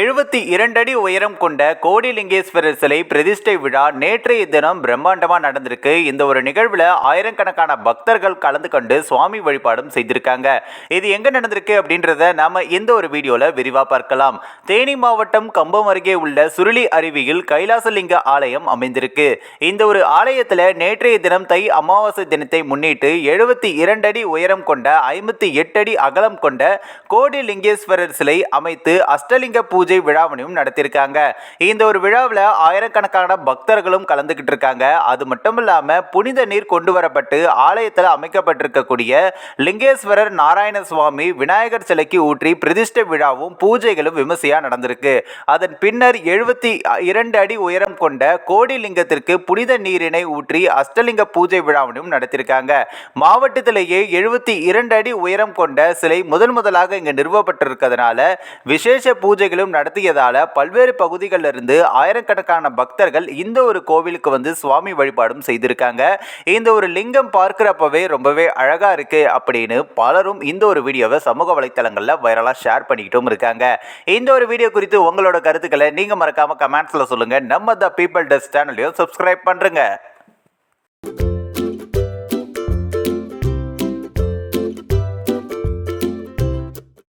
எழுபத்தி இரண்டு அடி உயரம் கொண்ட கோடிலிங்கேஸ்வரர் சிலை பிரதிஷ்டை விழா நேற்றைய தினம் பிரம்மாண்டமாக நடந்திருக்கு. இந்த ஒரு நிகழ்வில் ஆயிரக்கணக்கான பக்தர்கள் கலந்து கொண்டு சுவாமி வழிபாடும் செய்திருக்காங்க. இது எங்கே நடந்திருக்கு அப்படின்றத நாம இந்த ஒரு வீடியோவில் விரிவா பார்க்கலாம். தேனி மாவட்டம் கம்பம் அருகே உள்ள சுருளி அருவியில் கைலாசலிங்க ஆலயம் அமைந்திருக்கு. இந்த ஒரு ஆலயத்தில் நேற்றைய தினம் தை அமாவாசை தினத்தை முன்னிட்டு எழுபத்தி இரண்டடி உயரம் கொண்ட ஐம்பத்தி எட்டு அடி அகலம் கொண்ட கோடிலிங்கேஸ்வரர் சிலை அமைத்து அஷ்டலிங்க பூ பூஜை விழாவினையும் நடத்தியிருக்காங்க. இந்த ஒரு விழாவில் ஆயிரக்கணக்கான பக்தர்களும் கலந்துக்கிட்டு இருக்காங்க அது மட்டும் இல்லாம புனித நீர் கொண்டு வரப்பட்டு ஆலயத்தில் அமைக்கப்பட்டிருக்கக்கூடிய லிங்கேஸ்வரர் நாராயண சுவாமி விநாயகர் சிலைக்கு ஊற்றி பிரதிஷ்டை விழாவும் பூஜைகளும் விமர்சையா நடந்திருக்கு. அதன் பின்னர் எழுபத்தி இரண்டு அடி உயரம் கொண்ட கோடி லிங்கத்திற்கு புனித நீரினை ஊற்றி அஷ்டலிங்க பூஜை விழாவினையும் நடத்தியிருக்காங்க. மாவட்டத்திலேயே எழுபத்தி இரண்டு அடி உயரம் கொண்ட சிலை முதன் முதலாக இங்கு நிறுவப்பட்டிருக்கிறதுனால விசேஷ பூஜைகளும் நடத்தியதால பல்வேறு பகுதிகளில் இருந்து ஆயிரக்கணக்கான பக்தர்கள் இந்த ஒரு கோவிலுக்கு வந்து சுவாமி வழிபாடும் செய்திருக்காங்க. இந்த ஒரு லிங்கம் பார்க்குறப்பவே ரொம்பவே அழகா இருக்கு அப்படின்னு பலரும் இந்த ஒரு வீடியோவை சமூக வலைத்தளங்களில் வைரலாக ஷேர் பண்ணிக்கிட்டும் இருக்காங்க. இந்த ஒரு வீடியோ குறித்து உங்களோட கருத்துக்களை நீங்க மறக்காம கமெண்ட்ஸில் சொல்லுங்க. நம்ம த பீப்பிள் டெஸ்ட் சேனலையும் சப்ஸ்கிரைப் பண்றேங்க.